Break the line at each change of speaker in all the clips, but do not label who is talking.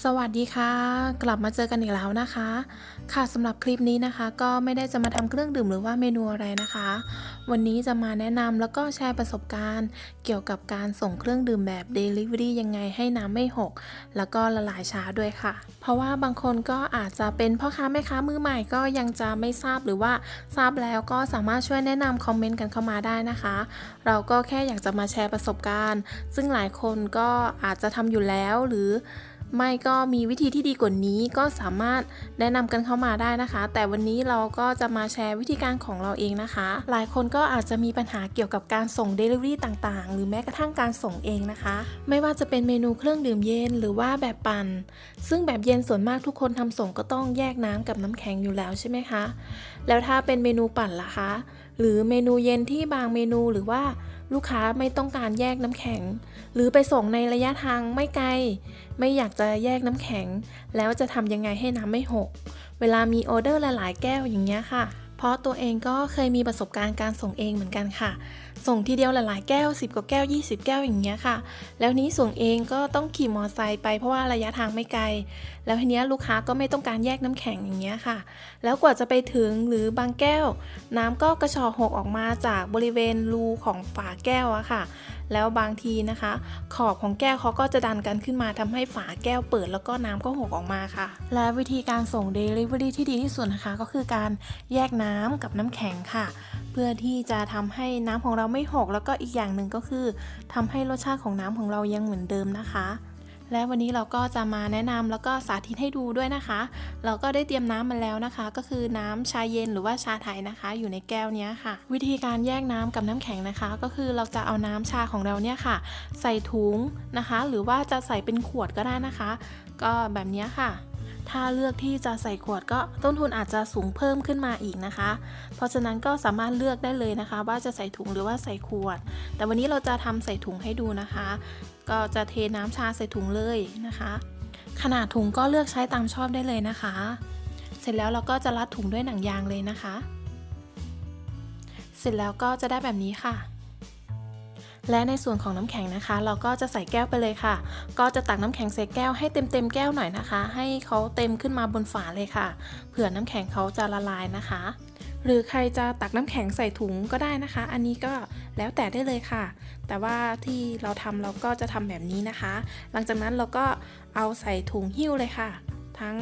สวัสดีค่ะ กลับมาเจอกันอีกแล้วนะคะ ค่ะสำหรับคลิปนี้นะคะ ก็ไม่ได้จะมาทำเครื่องดื่มหรือว่าเมนูอะไรนะคะ วันนี้จะมาแนะนำแล้วก็แชร์ประสบการณ์ เกี่ยวกับการส่งเครื่องดื่มแบบ Delivery ยังไงให้น้ำไม่หก แล้วก็ละลายช้าด้วยค่ะ เพราะว่าบางคนก็อาจจะเป็นพ่อค้าแม่ค้ามือใหม่ก็ยังจะไม่ทราบหรือว่าทราบแล้วก็สามารถช่วยแนะนำคอมเมนต์กันเข้ามาได้นะคะ เราก็แค่อยากจะมาแชร์ประสบการณ์ ซึ่งหลายคนก็อาจจะทำอยู่แล้วหรือ ไม่ก็มีวิธีที่ดีกว่านี้ก็สามารถแนะนำกันเข้ามาได้นะคะ แต่วันนี้เราก็จะมาแชร์วิธีการของเราเองนะคะ หลายคนก็อาจจะมีปัญหาเกี่ยวกับการส่ง Delivery ต่างๆ หรือแม้กระทั่งการส่งเองนะคะ ไม่ว่าจะเป็นเมนูเครื่องดื่มเย็นหรือว่าแบบปั่น ซึ่งแบบเย็นส่วนมากทุกคนทำส่งก็ต้องแยกน้ำกับน้ำแข็งอยู่แล้วใช่ไหมคะ แล้วถ้าเป็นเมนูปั่นล่ะคะ หรือเมนูเย็นที่บางเมนูหรือว่า ลูกค้าไม่ต้องการแยกน้ำแข็ง หรือไปส่งในระยะทางไม่ไกล ไม่อยากจะแยกน้ำแข็ง แล้วจะทำยังไงให้น้ำไม่หก เวลามีออเดอร์หลายๆ แก้วอย่างเงี้ยค่ะ เพราะตัวเองก็เคยมีประสบการณ์การส่งเองเหมือนกันค่ะ ส่งทีเดียวหลายๆ แก้ว 10 กว่าแก้ว 20 แก้วอย่างเงี้ยค่ะ แล้วนี้ส่งเองก็ต้องขี่มอเตอร์ไซค์ไปเพราะว่าระยะทางไม่ไกลแล้วทีเนี้ยลูกค้าก็ไม่ต้องการแยกน้ำแข็งอย่างเงี้ยค่ะ แล้วกว่าจะไปถึงหรือบางแก้ว น้ำก็กระชอหกออกมาจากบริเวณรูของฝาแก้วอะค่ะ แล้วบางทีนะคะ ขอบของแก้วเขาก็จะดันกันขึ้นมาทำให้ฝาแก้วเปิดแล้วก็น้ำก็หกออกมาค่ะ และวิธีการส่ง Delivery ที่ดีที่สุดนะคะก็คือการแยกน้ำกับน้ำแข็งค่ะเพื่อที่จะทำให้น้ำของเราไม่หก แล้วก็อีกอย่างหนึ่งก็คือทำให้รสชาติของน้ำของเรายังเหมือนเดิมนะคะ และวันนี้เราก็จะมาแนะนำแล้วก็สาธิตให้ดูด้วยนะคะ เราก็ได้เตรียมน้ำมาแล้วนะคะ ก็คือน้ำชาเย็นหรือว่าชาไทยนะคะ อยู่ในแก้วนี้ค่ะ วิธีการแยกน้ำกับน้ำแข็งนะคะ ก็คือเราจะเอาน้ำชาของเราเนี่ยค่ะ ใส่ถุงนะคะ หรือว่าจะใส่เป็นขวดก็ได้นะคะ ก็แบบนี้ค่ะ ถ้าเลือกที่จะใส่ขวดก็ต้นทุนอาจจะสูงเพิ่มขึ้นมาอีกนะคะ เพราะฉะนั้นก็สามารถเลือกได้เลยนะคะ ว่าจะใส่ถุงหรือว่าใส่ขวด แต่วันนี้เราจะทำใส่ถุงให้ดูนะคะ ก็จะเทน้ำชาใส่ถุงเลยนะคะ ขนาดถุงก็เลือกใช้ตามชอบได้เลยนะคะ เสร็จแล้วเราก็จะรัดถุงด้วยหนังยางเลยนะคะ เสร็จแล้วก็จะได้แบบนี้ค่ะ และในส่วนของน้ำแข็งนะคะ เราก็จะใส่แก้วไปเลยค่ะ ก็จะตักน้ำแข็งใส่แก้วให้เต็มเต็มแก้วหน่อยนะคะ ให้เขาเต็มขึ้นมาบนฝาเลยค่ะ เผื่อน้ำแข็งเขาจะละลายนะคะ หรือใครจะตักน้ำแข็งใส่ถุงก็ได้นะคะ อันนี้ก็แล้วแต่ได้เลยค่ะ แต่ว่าที่เราทำเราก็จะทำแบบนี้นะคะ หลังจากนั้นเราก็เอาใส่ถุงหิ้วเลยค่ะ ทั้ง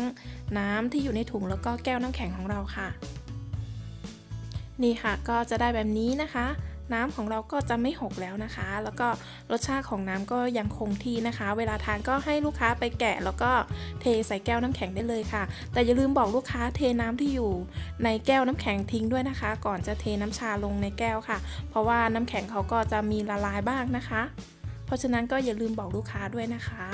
น้ำที่อยู่ในถุงแล้วก็แก้วน้ำแข็งของเราค่ะ นี่ค่ะก็จะได้แบบนี้นะคะ น้ำของเราก็จะไม่หกแล้วนะคะ แล้วก็รสชาติของน้ำก็ยังคงที่นะคะ เวลาทานก็ให้ลูกค้าไปแกะ แล้วก็เทใส่แก้วน้ำแข็งได้เลยค่ะ แต่อย่าลืมบอกลูกค้าเทน้ำที่อยู่ในแก้วน้ำแข็งทิ้งด้วยนะคะ ก่อนจะเทน้ำชาลงในแก้วค่ะ เพราะว่าน้ำแข็งเขาก็จะมีละลายบ้างนะคะ เพราะฉะนั้นก็อย่าลืมบอกลูกค้าด้วยนะคะ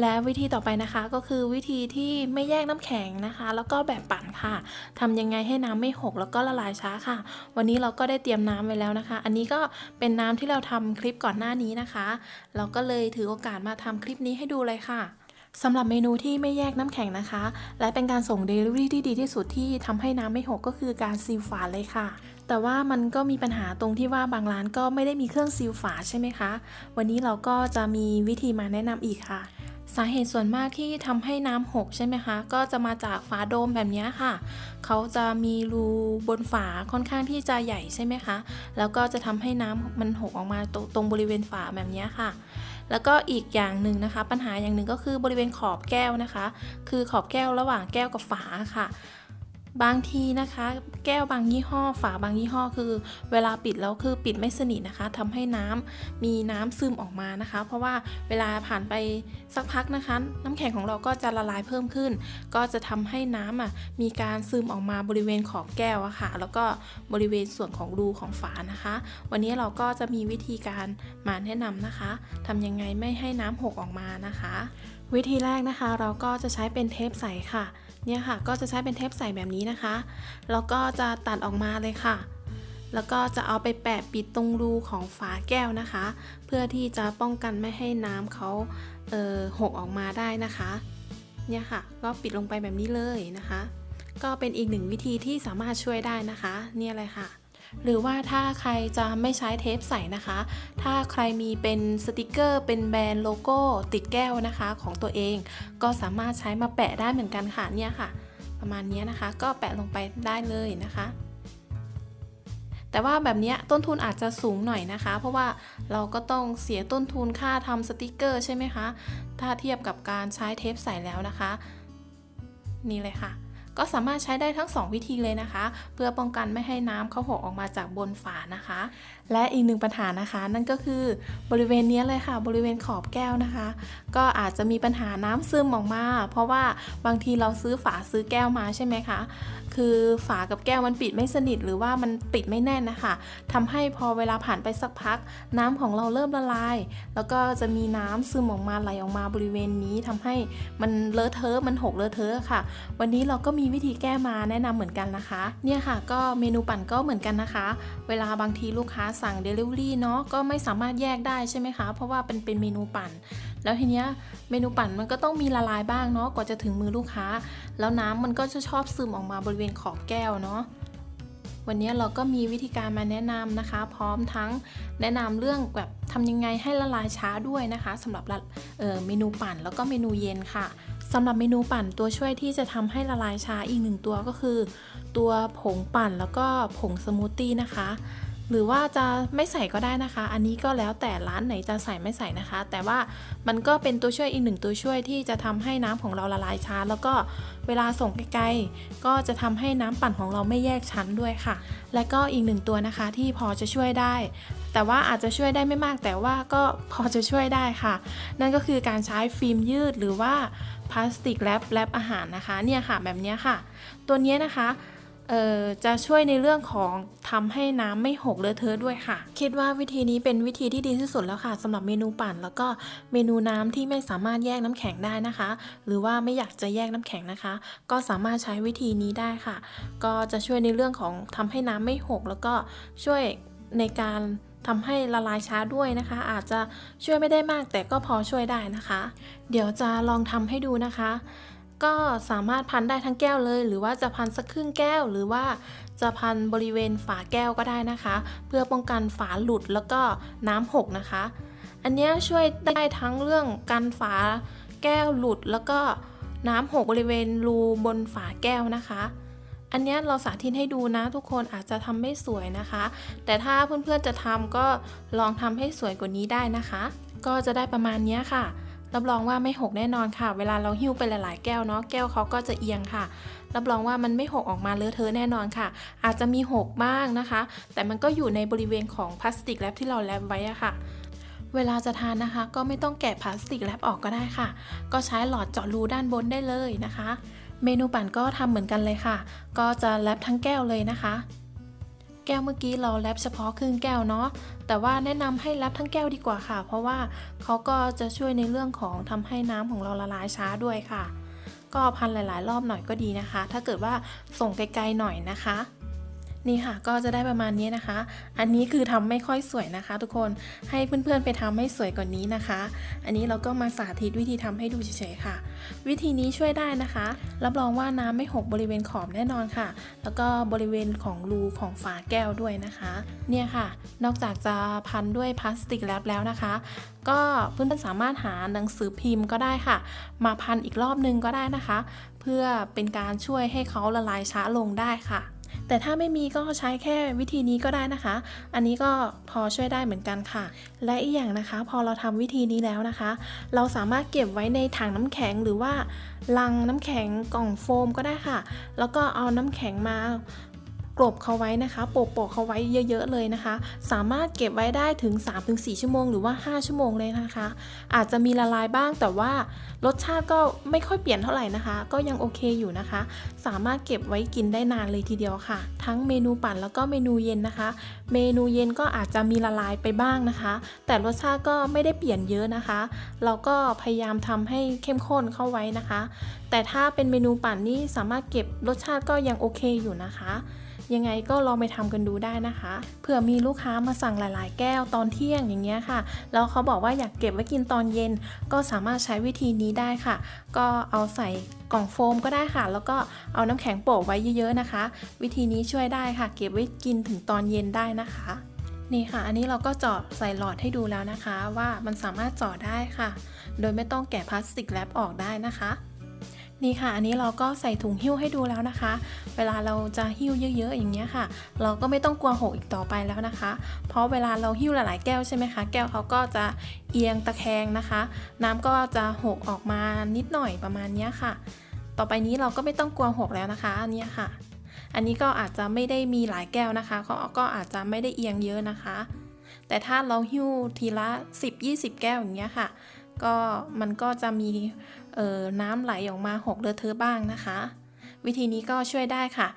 และวิธีต่อไปนะคะก็คือวิธีที่ไม่แยกน้ำแข็งนะคะ แล้วก็แบบปั่นค่ะทำยังไงให้น้ำไม่หกแล้วก็ละลายช้าค่ะ วันนี้เราก็ได้เตรียมน้ำไว้แล้วนะคะ อันนี้ก็เป็นน้ำที่เราทำคลิปก่อนหน้านี้นะคะ เราก็เลยถือโอกาสมาทำคลิปนี้ให้ดูเลยค่ะสำหรับเมนูที่ไม่แยกน้ำแข็งนะคะ และเป็นการส่ง Delivery ที่ดีที่สุดที่ทำให้น้ำไม่หกก็คือการซีลฝาเลยค่ะ แต่ว่ามันก็มีปัญหาตรงที่ว่าบางร้านก็ไม่ได้มีเครื่องซีลฝาใช่ไหมคะ วันนี้เราก็จะมีวิธีมาแนะนำอีกค่ะ สาเหตุส่วนมากที่ทำให้น้ำหกใช่ไหมคะ ก็จะมาจากฝาโดมแบบนี้ค่ะ เขาจะมีรูบนฝาค่อนข้างที่จะใหญ่ใช่ไหมคะ แล้วก็จะทำให้น้ำมันหกออกมาตรงตรงบริเวณฝาแบบนี้ค่ะ แล้วก็อีกอย่างหนึ่งนะคะ ปัญหาอย่างหนึ่งก็คือบริเวณขอบแก้วนะคะ คือขอบแก้วระหว่างแก้วกับฝาค่ะ บางทีนะคะ แก้วบางยี่ห้อ ฝาบางยี่ห้อคือ เวลาปิดแล้วคือปิดไม่สนิทนะคะทำให้น้ำมีน้ำซึมออกมานะคะ เพราะว่าเวลาผ่านไปสักพักนะคะ น้ำแข็งของเราก็จะละลายเพิ่มขึ้น ก็จะทำให้น้ำอะมีการซึมออกมาบริเวณขอบแก้วอะค่ะ แล้วก็บริเวณส่วนของรูของฝานะคะ วันนี้เราก็จะมีวิธีการมาแนะนำนะคะทำยังไงไม่ให้น้ำหกออกมานะคะ วิธีแรกนะคะ เราก็จะใช้เป็นเทปใสค่ะ เนี่ยค่ะก็จะใช้เป็นเทปใสแบบนี้นะคะ แล้วก็จะตัดออกมาเลยค่ะ แล้วก็จะเอาไปแปะปิดตรงรูของฝาแก้วนะคะ เพื่อที่จะป้องกันไม่ให้น้ำเขาเอ่อหกออกมาได้นะคะ เนี่ยค่ะ ก็ปิดลงไปแบบนี้เลยนะคะ ก็เป็นอีกหนึ่งวิธีที่สามารถช่วยได้นะคะ เนี่ยเลยค่ะ หรือว่าถ้าใครจะไม่ใช้เทปใสนะคะ ถ้าใครมีเป็นสติกเกอร์ เป็นแบรนด์โลโก้ติดแก้วนะคะของตัวเอง ก็สามารถใช้มาแปะได้เหมือนกันค่ะเนี่ยค่ะ ประมาณนี้นะคะ ก็แปะลงไปได้เลยนะคะแต่ว่าแบบนี้ต้นทุนอาจจะสูงหน่อยนะคะ เพราะว่าเราก็ต้องเสียต้นทุนค่าทำสติกเกอร์ใช่ไหมคะ ถ้าเทียบกับการใช้เทปใสแล้วนะคะ นี่เลยค่ะ ก็สามารถใช้ได้ทั้ง 2 วิธีเลยนะคะ เพื่อป้องกันไม่ให้น้ำเขาหกออกมาจากบนฝานะคะ และอีกหนึ่งปัญหานะคะ นั่นก็คือบริเวณนี้เลยค่ะ บริเวณขอบแก้วนะคะ ก็อาจจะมีปัญหาน้ำซึมออกมา เพราะว่าบางทีเราซื้อฝาซื้อแก้วมาใช่ไหมคะ คือฝากับแก้วมันปิดไม่สนิทหรือว่ามันปิดไม่แน่นนะคะทำให้พอเวลาผ่านไปสักพัก น้ำของเราเริ่มละลาย แล้วก็จะมีน้ำซึมออกมาไหลออกมาบริเวณนี้ทำให้มันเลอะเทอะมันหกเลอะเทอะค่ะ วันนี้เราก็มีวิธีแก้มาแนะนำเหมือนกันนะคะ เนี่ยค่ะก็เมนูปั่นก็เหมือนกันนะคะ เวลาบางทีลูกค้าสั่ง Delivery เนาะก็ไม่สามารถแยกได้ใช่ไหมคะ เพราะว่าเป็นเป็นเมนูปั่น แล้วทีเนี้ยเมนูปั่นมันก็ต้องมีละลายบ้างเนาะกว่าจะถึงมือลูกค้า แล้วน้ำมันก็จะชอบซึมออกมาบริเวณขอบแก้วเนาะวันนี้เราก็มีวิธีการมาแนะนำนะคะ พร้อมทั้งแนะนำเรื่องแบบทำยังไงให้ละลายช้าด้วยนะคะสำหรับเเมนูปั่นแล้วก็เมนูเย็นค่ะสำหรับเมนูปั่นตัวช่วยที่จะทำให้ละลายช้าอีกหนึ่งตัวก็คือ ตัวผงปั่นแล้วก็ผงสมูทตี้นะคะ หรือว่าจะไม่ใส่ก็ได้นะคะ อันนี้ก็แล้วแต่ร้านไหนจะใส่ไม่ใส่นะคะ แต่ว่ามันก็เป็นตัวช่วยอีกหนึ่งตัวช่วยที่จะทำให้น้ำของเราละลายช้า แล้วก็เวลาส่งไกลๆก็จะทำให้น้ำปั่นของเราไม่แยกชั้นด้วยค่ะ และก็อีกหนึ่งตัวนะคะที่พอจะช่วยได้ แต่ว่าอาจจะช่วยได้ไม่มาก แต่ว่าก็พอจะช่วยได้ค่ะ นั่นก็คือการใช้ฟิล์มยืดหรือว่าพลาสติกแรปแรปอาหารนะคะเนี่ยค่ะแบบนี้ค่ะ ตัวนี้นะคะ จะช่วยในเรื่องของทำให้น้ำไม่หกเลอะเทอะด้วยค่ะ คิดว่าวิธีนี้เป็นวิธีที่ดีที่สุดแล้วค่ะสำหรับเมนูปั่น แล้วก็เมนูน้ำที่ไม่สามารถแยกน้ำแข็งได้นะคะ หรือว่าไม่อยากจะแยกน้ำแข็งนะคะ ก็สามารถใช้วิธีนี้ได้ค่ะ ก็จะช่วยในเรื่องของทำให้น้ำไม่หก แล้วก็ช่วยในการทำให้ละลายช้าด้วยนะคะ อาจจะช่วยไม่ได้มากแต่ก็พอช่วยได้นะคะ เดี๋ยวจะลองทำให้ดูนะคะ ก็สามารถพันได้ทั้งแก้วเลย หรือว่าจะพันสักครึ่งแก้ว หรือว่าจะพันบริเวณฝาแก้วก็ได้นะคะ เพื่อป้องกันฝาหลุดแล้วก็น้ำหกนะคะ อันนี้ช่วยได้ทั้งเรื่องกันฝาแก้วหลุดแล้วก็น้ำหกบริเวณรูบนฝาแก้วนะคะ อันนี้เราสาธิตให้ดูนะทุกคนอาจจะทำไม่สวยนะคะ แต่ถ้าเพื่อนๆจะทำก็ลองทำให้สวยกว่านี้ได้นะคะ ก็จะได้ประมาณนี้ค่ะ รับรองว่าไม่หกแน่นอนค่ะ เวลาเราหิ้วไปหลาย ๆ แก้วเนาะแก้วเขาก็จะเอียงค่ะ รับรองว่ามันไม่หกออกมาเลอะเทอะแน่นอนค่ะ อาจจะมีหกบ้างนะคะ แต่มันก็อยู่ในบริเวณของพลาสติกแรปที่เราแรปไว้อะค่ะเวลาจะทานนะคะ ก็ไม่ต้องแกะพลาสติกแรปออกก็ได้ค่ะ ก็ใช้หลอดเจาะรูด้านบนได้เลยนะคะ เมนูปั่นก็ทำเหมือนกันเลยค่ะ ก็จะแรปทั้งแก้วเลยนะคะ แก้วเมื่อกี้เราแรปเฉพาะครึ่งแก้วเนาะ แต่ว่าแนะนำให้แรปทั้งแก้วดีกว่าค่ะ เพราะว่าเขาก็จะช่วยในเรื่องของทำให้น้ำของเราละลายช้าด้วยค่ะ ก็พันหลาย ๆ รอบหน่อยก็ดีนะคะ ถ้าเกิดว่าส่งไกลๆหน่อยนะคะ นี่ค่ะก็จะได้ประมาณนี้นะคะ อันนี้คือทำไม่ค่อยสวยนะคะ ทุกคนให้เพื่อนๆไปทำให้สวยกว่านนี้นะคะ อันนี้เราก็มาสาธิตวิธีทำให้ดูเฉยๆค่ะ วิธีนี้ช่วยได้นะคะ รับรองว่าน้ำไม่หกบริเวณขอบแน่นอนค่ะ แล้วก็บริเวณของรูของฝาแก้วด้วยนะคะ เนี่ยค่ะ นอกจากจะพันด้วยพลาสติกแรปแล้วนะคะ ก็เพื่อนๆสามารถหาหนังสือพิมพ์ก็ได้ค่ะ มาพันอีกรอบนึงก็ได้นะคะ เพื่อเป็นการช่วยให้เขาละลายช้าลงได้ค่ะ แต่ถ้าไม่มีก็ใช้แค่วิธีนี้ก็ได้นะคะ อันนี้ก็พอช่วยได้เหมือนกันค่ะ และอีกอย่างนะคะ พอเราทำวิธีนี้แล้วนะคะ เราสามารถเก็บไว้ในถังน้ำแข็งหรือว่าลังน้ำแข็งกล่องโฟมก็ได้ค่ะ แล้วก็เอาน้ำแข็งมา ลบเขาไว้นะคะโปะๆเขาไว้เยอะๆเลยนะคะ สามารถเก็บไว้ได้ถึง 3-4 ชั่วโมงหรือว่า 5 ชั่วโมงเลยนะคะ อาจจะมีละลายบ้างแต่ว่ารสชาติก็ไม่ค่อยเปลี่ยนเท่าไหร่นะคะ ก็ยังโอเคอยู่นะคะ สามารถเก็บไว้กินได้นานเลยทีเดียวค่ะ ทั้งเมนูปั่นแล้วก็เมนูเย็นนะคะ เมนูเย็นก็อาจจะมีละลายไปบ้างนะคะ แต่รสชาติก็ไม่ได้เปลี่ยนเยอะนะคะ เราก็พยายามทำให้เข้มข้นเข้าไว้นะคะ แต่ถ้าเป็นเมนูปั่นนี่สามารถเก็บรสชาติก็ยังโอเคอยู่นะคะ ยังไงก็ลองไปทำกันดูได้นะคะ เผื่อมีลูกค้ามาสั่งหลาย ๆ แก้วตอนเที่ยงอย่างเงี้ยค่ะ แล้วเขาบอกว่าอยากเก็บไว้กินตอนเย็น ก็สามารถใช้วิธีนี้ได้ค่ะ ก็เอาใส่กล่องโฟมก็ได้ค่ะ แล้วก็เอาน้ำแข็งโปะไว้เยอะ ๆ นะคะ วิธีนี้ช่วยได้ค่ะ เก็บไว้กินถึงตอนเย็นได้นะคะนี่ค่ะ อันนี้เราก็เจาะใส่หลอดให้ดูแล้วนะคะ ว่ามันสามารถเจาะได้ค่ะ โดยไม่ต้องแกะพลาสติกแรปออกได้นะคะ นี่ค่ะ อันนี้เราก็ใส่ถุงหิ้วให้ดูแล้วนะคะ เวลาเราจะหิ้วเยอะๆอย่างเงี้ยค่ะ เราก็ไม่ต้องกลัวหกอีกต่อไปแล้วนะคะ เพราะเวลาเราหิ้วหลายๆแก้วใช่ไหมคะ แก้วเขาก็จะเอียงตะแคงนะคะ น้ำก็จะหกออกมานิดหน่อยประมาณเนี้ยค่ะ ต่อไปนี้เราก็ไม่ต้องกลัวหกแล้วนะคะอันนี้ค่ะ อันนี้ก็อาจจะไม่ได้มีหลายแก้วนะคะก็ก็อาจจะไม่ได้เอียงเยอะนะคะ แต่ถ้าเราหิ้วทีละ 10-20 แก้วอย่างเงี้ยค่ะ ก็มันก็จะมี น้ำไหลออกมาหกเลอะเทอะบ้างนะคะ วิธีนี้ก็ช่วยได้ค่ะ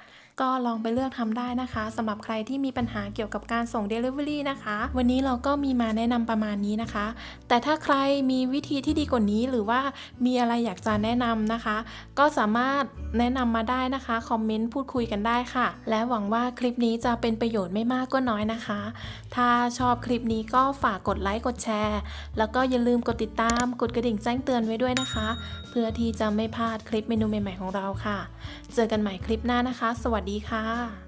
ก็ลองไปเลือกทำได้นะคะสำหรับใครที่มีปัญหาเกี่ยวกับการส่ง Delivery นะคะ วันนี้เราก็มีมาแนะนำประมาณนี้นะคะ แต่ถ้าใครมีวิธีที่ดีกว่านี้หรือว่ามีอะไรอยากจะแนะนำนะคะ ก็สามารถแนะนำมาได้นะคะคอมเมนต์พูดคุยกันได้ค่ะ และหวังว่าคลิปนี้จะเป็นประโยชน์ไม่มากก็น้อยนะคะ ถ้าชอบคลิปนี้ก็ฝากกดไลค์กดแชร์ แล้วก็อย่าลืมกดติดตามกดกระดิ่งแจ้งเตือนไว้ด้วยนะคะ พื่อที่จะไม่พลาดคลิปเมนูใหม่ๆของเราค่ะ เจอกันใหม่คลิปหน้านะคะ สวัสดีค่ะ